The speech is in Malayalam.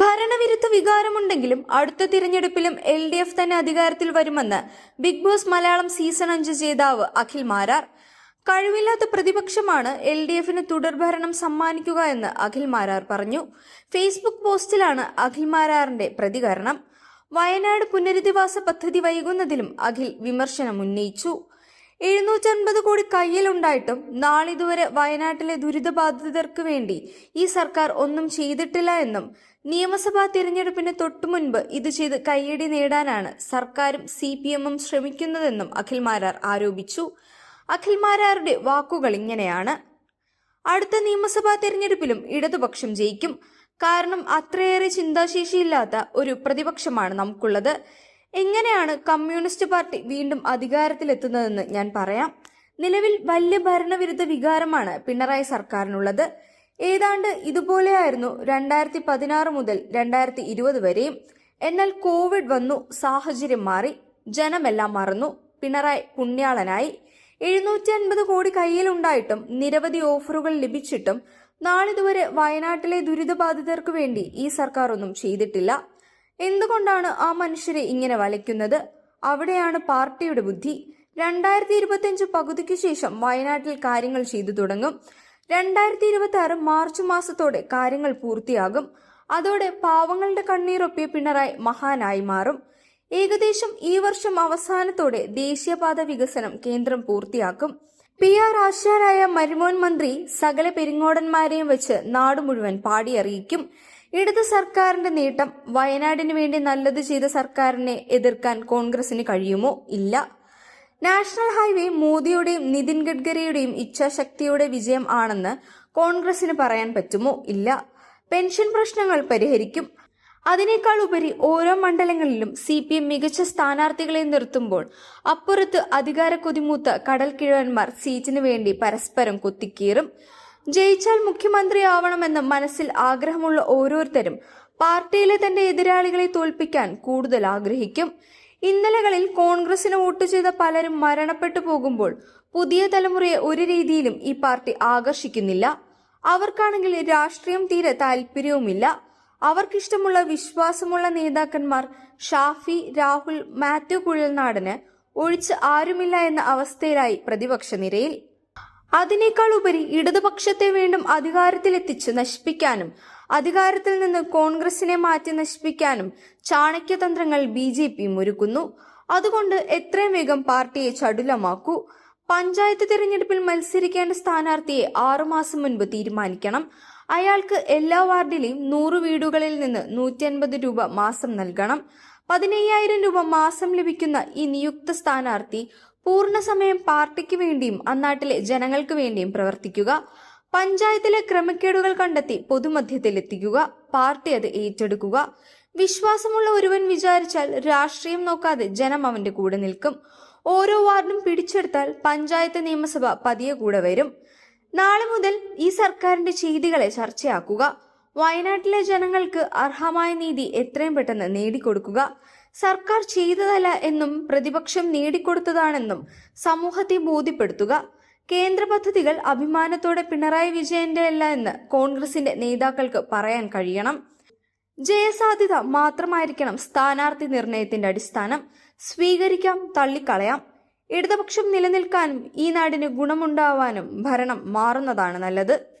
ഭരണവിരുദ്ധ വികാരമുണ്ടെങ്കിലും അടുത്ത തിരഞ്ഞെടുപ്പിലും എൽ ഡി എഫ് തന്നെ അധികാരത്തിൽ വരുമെന്ന് ബിഗ് ബോസ് മലയാളം സീസൺ അഞ്ച് ജേതാവ് അഖിൽ മാരാർ. കഴിവില്ലാത്ത പ്രതിപക്ഷമാണ് എൽ ഡി എഫിന് തുടർഭരണം സമ്മാനിക്കുക എന്ന് അഖിൽ മാരാർ പറഞ്ഞു. ഫേസ്ബുക്ക് പോസ്റ്റിലാണ് അഖിൽ മാരാറിന്റെ പ്രതികരണം. വയനാട് പുനരധിവാസ പദ്ധതി വൈകുന്നതിലും അഖിൽ വിമർശനം ഉന്നയിച്ചു എഴുന്നൂറ്റൻപത് കോടി കയ്യിലുണ്ടായിട്ടും നാളിതുവരെ വയനാട്ടിലെ ദുരിതബാധിതർക്ക് വേണ്ടി ഈ സർക്കാർ ഒന്നും ചെയ്തിട്ടില്ല എന്നും നിയമസഭാ തിരഞ്ഞെടുപ്പിന് തൊട്ടു മുൻപ് ഇത് ചെയ്ത് കയ്യടി നേടാനാണ് സർക്കാരും സി പി എമ്മും ശ്രമിക്കുന്നതെന്നും അഖിൽമാരാർ ആരോപിച്ചു. അഖിൽ മാരാരുടെ വാക്കുകൾ ഇങ്ങനെയാണ്. അടുത്ത നിയമസഭാ തിരഞ്ഞെടുപ്പിലും ഇടതുപക്ഷം ജയിക്കും. കാരണം അത്രയേറെ ചിന്താശേഷിയില്ലാത്ത ഒരു പ്രതിപക്ഷമാണ് നമുക്കുള്ളത്. എങ്ങനെയാണ് കമ്മ്യൂണിസ്റ്റ് പാർട്ടി വീണ്ടും അധികാരത്തിലെത്തുന്നതെന്ന് ഞാൻ പറയാം. നിലവിൽ വലിയ ഭരണവിരുദ്ധ വികാരമാണ് പിണറായി സർക്കാരിനുള്ളത്. ഏതാണ്ട് ഇതുപോലെയായിരുന്നു രണ്ടായിരത്തി പതിനാറ് മുതൽ രണ്ടായിരത്തി ഇരുപത് വരെയും. എന്നാൽ കോവിഡ് വന്നു സാഹചര്യം മാറി ജനമെല്ലാം മറന്നു പിണറായി പുണ്യാളനായി. എഴുന്നൂറ്റി അൻപത് കോടി കയ്യിലുണ്ടായിട്ടും നിരവധി ഓഫറുകൾ ലഭിച്ചിട്ടും നാളിതുവരെ വയനാട്ടിലെ ദുരിതബാധിതർക്ക് വേണ്ടി ഈ സർക്കാർ ഒന്നും ചെയ്തിട്ടില്ല. എന്തുകൊണ്ടാണ് ആ മനുഷ്യരെ ഇങ്ങനെ വലയ്ക്കുന്നത്? അവിടെയാണ് പാർട്ടിയുടെ ബുദ്ധി. രണ്ടായിരത്തി ഇരുപത്തിയഞ്ച് പകുതിക്ക് ശേഷം വയനാട്ടിൽ കാര്യങ്ങൾ ചെയ്തു തുടങ്ങും. രണ്ടായിരത്തി ഇരുപത്തി ആറ് മാർച്ച് മാസത്തോടെ കാര്യങ്ങൾ പൂർത്തിയാകും. അതോടെ പാവങ്ങളുടെ കണ്ണീരൊപ്പിയ പിണറായി മഹാനായി മാറും. ഏകദേശം ഈ വർഷം അവസാനത്തോടെ ദേശീയപാത വികസനം കേന്ദ്രം പൂർത്തിയാക്കും. പി ആർ ആശാരായ മരുമോൻ മന്ത്രി സകല പെരിങ്ങോടന്മാരെയും വെച്ച് നാട് മുഴുവൻ പാടിയറിയിക്കും. ഇടത് സർക്കാരിന്റെ നേട്ടം വയനാടിന് വേണ്ടി നല്ലത് ചെയ്ത സർക്കാരിനെ എതിർക്കാൻ കോൺഗ്രസിന് കഴിയുമോ? ഇല്ല. നാഷണൽ ഹൈവേ മോദിയുടെയും നിതിൻ ഗഡ്കരിയുടെയും ഇച്ഛാശക്തിയുടെ വിജയം ആണെന്ന് കോൺഗ്രസിന് പറയാൻ പറ്റുമോ? ഇല്ല. പെൻഷൻ പ്രശ്നങ്ങൾ പരിഹരിക്കും. അതിനേക്കാൾ ഉപരി ഓരോ മണ്ഡലങ്ങളിലും സി പി എം മികച്ച സ്ഥാനാർത്ഥികളെ നിർത്തുമ്പോൾ അപ്പുറത്ത് അധികാര കൊതിമൂത്ത കടൽ കിഴവന്മാർ സീറ്റിനു വേണ്ടി പരസ്പരം കുത്തിക്കീറും. ജയിച്ചാൽ മുഖ്യമന്ത്രിയാവണമെന്ന് മനസ്സിൽ ആഗ്രഹമുള്ള ഓരോരുത്തരും പാർട്ടിയിലെ തന്റെ എതിരാളികളെ തോൽപ്പിക്കാൻ കൂടുതൽ ആഗ്രഹിക്കും. ഇന്നലകളിൽ കോൺഗ്രസിന് വോട്ട് ചെയ്ത പലരും മരണപ്പെട്ടു പോകുമ്പോൾ പുതിയ തലമുറയെ ഒരു രീതിയിലും ഈ പാർട്ടി ആകർഷിക്കുന്നില്ല. അവർക്കാണെങ്കിൽ രാഷ്ട്രീയം തീരെ താല്പര്യവുമില്ല അവർക്കിഷ്ടമുള്ള വിശ്വാസമുള്ള നേതാക്കന്മാർ ഷാഫി രാഹുൽ മാത്യു കുഴൽനാടന് ഒഴിച്ച് ആരുമില്ല എന്ന അവസ്ഥയിലായി പ്രതിപക്ഷ നിരയിൽ. അതിനേക്കാൾ ഉപരി ഇടതുപക്ഷത്തെ വീണ്ടും അധികാരത്തിലെത്തിച്ച് നശിപ്പിക്കാനും അധികാരത്തിൽ നിന്ന് കോൺഗ്രസിനെ മാറ്റി നശിപ്പിക്കാനും ചാണക്യതന്ത്രങ്ങൾ ബി ജെ പി മുരുക്കുന്നു അതുകൊണ്ട് എത്രയും വേഗം പാർട്ടിയെ ചടുലമാക്കൂ. പഞ്ചായത്ത് തിരഞ്ഞെടുപ്പിൽ മത്സരിക്കേണ്ട സ്ഥാനാർത്ഥിയെ ആറുമാസം മുൻപ് തീരുമാനിക്കണം. അയാൾക്ക് എല്ലാ വാർഡിലെയും നൂറ് വീടുകളിൽ നിന്ന് നൂറ്റി രൂപ മാസം നൽകണം. പതിനയ്യായിരം രൂപ മാസം ലഭിക്കുന്ന ഈ നിയുക്ത സ്ഥാനാർത്ഥി പൂർണസമയം പാർട്ടിക്ക് വേണ്ടിയും അന്നാട്ടിലെ ജനങ്ങൾക്ക് വേണ്ടിയും പ്രവർത്തിക്കുക. പഞ്ചായത്തിലെ ക്രമക്കേടുകൾ കണ്ടെത്തി പൊതുമധ്യത്തിൽ പൊതുമധ്യത്തിലെത്തിക്കുക. പാർട്ടി അത് ഏറ്റെടുക്കുക. വിശ്വാസമുള്ള ഒരുവൻ വിചാരിച്ചാൽ രാഷ്ട്രീയം നോക്കാതെ ജനം അവന്റെ കൂടെ നിൽക്കും. ഓരോ വാർഡും പിടിച്ചെടുത്താൽ പഞ്ചായത്ത് നിയമസഭ പതിയെ കൂടെ വരും. നാളെ മുതൽ ഈ സർക്കാരിന്റെ ചെയ്തികളെ ചർച്ചയാക്കുക. വയനാട്ടിലെ ജനങ്ങൾക്ക് അർഹമായ നീതി എത്രയും പെട്ടെന്ന് നേടിക്കൊടുക്കുക. സർക്കാർ ചെയ്തതല്ല എന്നും പ്രതിപക്ഷം നേടിക്കൊടുത്തതാണെന്നും സമൂഹത്തെ ബോധ്യപ്പെടുത്തുക. കേന്ദ്ര പദ്ധതികൾ അഭിമാനത്തോടെ പിണറായി വിജയന്റെ അല്ല എന്ന് കോൺഗ്രസിന്റെ നേതാക്കൾക്ക് പറയാൻ കഴിയണം. ജയസാധ്യത മാത്രമായിരിക്കണം സ്ഥാനാർത്ഥി നിർണയത്തിന്റെ അടിസ്ഥാനം. സ്വീകരിക്കാം തള്ളിക്കളയാം. ഇടതുപക്ഷം നിലനിൽക്കാനും ഈ നാടിന് ഗുണമുണ്ടാവാനും ഭരണം മാറുന്നതാണ് നല്ലത്.